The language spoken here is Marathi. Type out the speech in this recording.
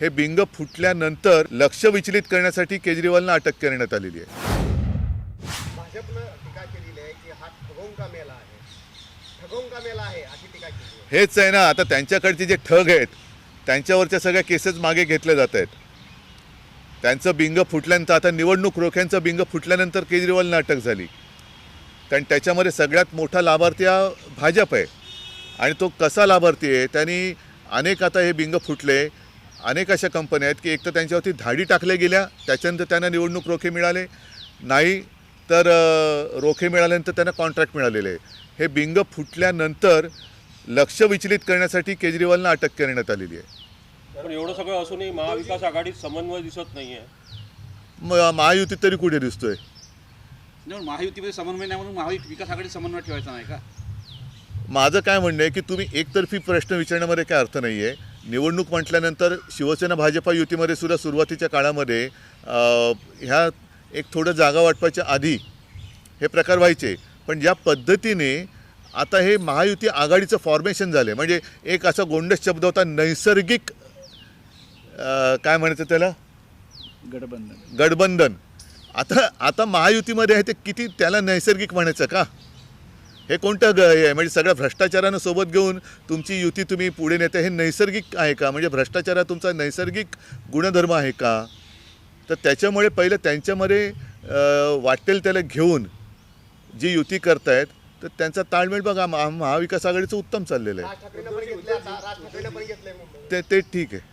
हे बिंग फुटल्यानंतर लक्ष विचलित करण्यासाठी केजरीवालना अटक करण्यात आलेली आहे. हेच आहे ना आता त्यांच्याकडचे जे ठग आहेत त्यांच्यावरच्या सगळ्या केसेस मागे घेतल्या जात आहेत. त्यांचं बिंग फुटल्यानंतर आता निवडणूक रोख्यांचं बिंग फुटल्यानंतर केजरीवालना अटक झाली. कारण त्याच्यामध्ये सगळ्यात मोठा लाभार्थी हा भाजप आहे. आणि तो कसा लाभार्थी आहे त्यांनी अनेक आता हे बिंग फुटले अनेक अशा कंपन्या आहेत की एक तर त्यांच्यावरती धाडी टाकल्या गेल्या त्याच्यानंतर त्यांना निवडणूक रोखे मिळाले. नाही तर रोखे मिळाल्यानंतर त्यांना कॉन्ट्रॅक्ट मिळालेले आहे. हे बिंग फुटल्यानंतर लक्ष विचलित करण्यासाठी केजरीवालना अटक करण्यात आलेली आहे. पण एवढं सगळं असूनही महाविकास आघाडीत समन्वय दिसत नाहीये. म- महायुतीत तरी कुठे दिसतोय? नाही, महायुतीमध्ये समन्वय नाही म्हणून महाविकास आघाडी समन्वय ठेवायचा नाही का? माझं काय म्हणणं आहे की तुम्ही एकतर्फी प्रश्न विचारण्यामध्ये काय अर्थ नाही आहे निवडणूक म्हटल्यानंतर शिवसेना भाजपा युतीमध्ये सुद्धा सुरुवातीच्या काळामध्ये ह्या एक थोडं जागा वाटपाच्या आधी हे प्रकार व्हायचे. पण ज्या पद्धतीने आता हे महायुती आघाडीचं फॉर्मेशन झालं म्हणजे एक असा गोंडस शब्द होता नैसर्गिक काय म्हणायचं त्याला? गठबंधन. गठबंधन. आता आता महायुतीमध्ये आहे ते किती त्याला नैसर्गिक म्हणायचं का? हे कोणतं ग हे आहे म्हणजे सगळ्या भ्रष्टाचारानं सोबत घेऊन तुमची युती तुम्ही पुढे नेते हे नैसर्गिक आहे का? म्हणजे भ्रष्टाचार हा तुमचा नैसर्गिक गुणधर्म आहे का? तर त्याच्यामुळे पहिलं त्यांच्यामध्ये वाटेल त्याला घेऊन जी युती करतायत तर त्यांचा ताळमेळ बघा महा महाविकास आघाडीचं उत्तम चाललेलं आहे. ते ते ठीक आहे.